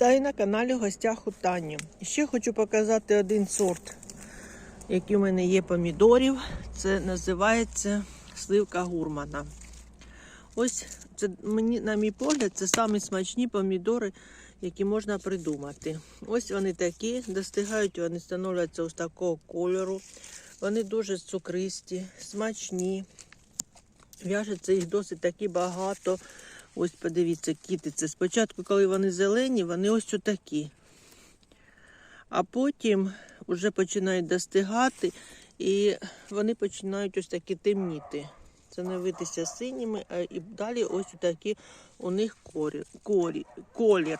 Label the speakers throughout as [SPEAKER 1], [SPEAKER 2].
[SPEAKER 1] Вітаю на каналі в гостях у Тані. Ще хочу показати один сорт, який у мене є помідорів. Це називається сливка гурмана. Ось це на мій погляд, це самі смачні помідори, які можна придумати. Ось вони такі, достигають, вони становляться ось такого кольору. Вони дуже цукристі, смачні. В'яжеться їх досить таки багато. Ось подивіться, кітиці. Спочатку, коли вони зелені, вони ось отакі. А потім вже починають достигати і вони починають ось такі темніти. Становитися синіми, а і далі ось такі у них корі, корі, колір.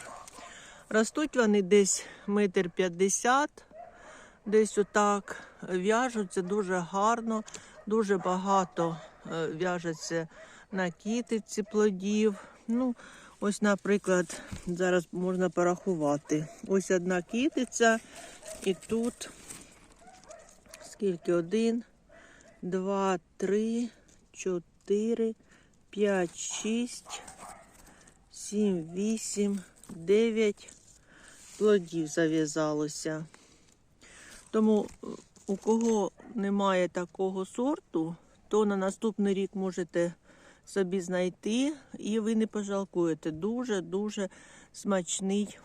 [SPEAKER 1] Ростуть вони десь метр п'ятдесят, десь отак. В'яжуться дуже гарно, дуже багато е, в'яжеться на кітиці плодів. Ну, ось, наприклад, зараз можна порахувати. Ось одна кітиця, і тут скільки? Один, два, три, чотири, п'ять, шість, сім, вісім, дев'ять плодів зав'язалося. Тому е, у кого немає такого сорту, то на наступний рік можете собі знайти, і ви не пожалкуєте. Дуже-дуже смачний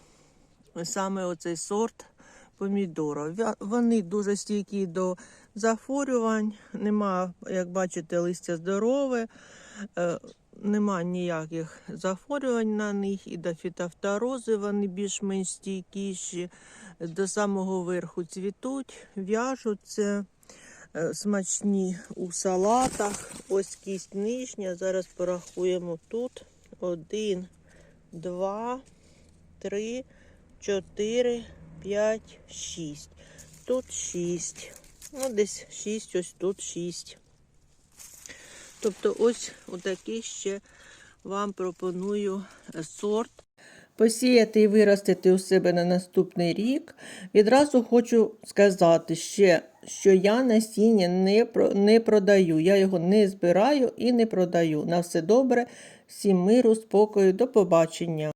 [SPEAKER 1] саме оцей сорт помідору. Вони дуже стійкі до захворювань. Нема, як бачите, листя здорове, е, нема ніяких захворювань на них, і до фітофторози вони більш-менш стійкіші. До самого верху цвітуть, в'яжуться смачні у салатах. Ось кість нижня. Зараз порахуємо тут. Один, два, три, чотири, п'ять, шість. Тут шість. Ну, десь шість, ось тут шість. Тобто, ось отакий ще вам пропоную е, сорт. Посіяти і виростити у себе на наступний рік. Відразу хочу сказати ще, що я насіння не, не продаю. Я його не збираю і не продаю. На все добре, всім миру, спокою, до побачення.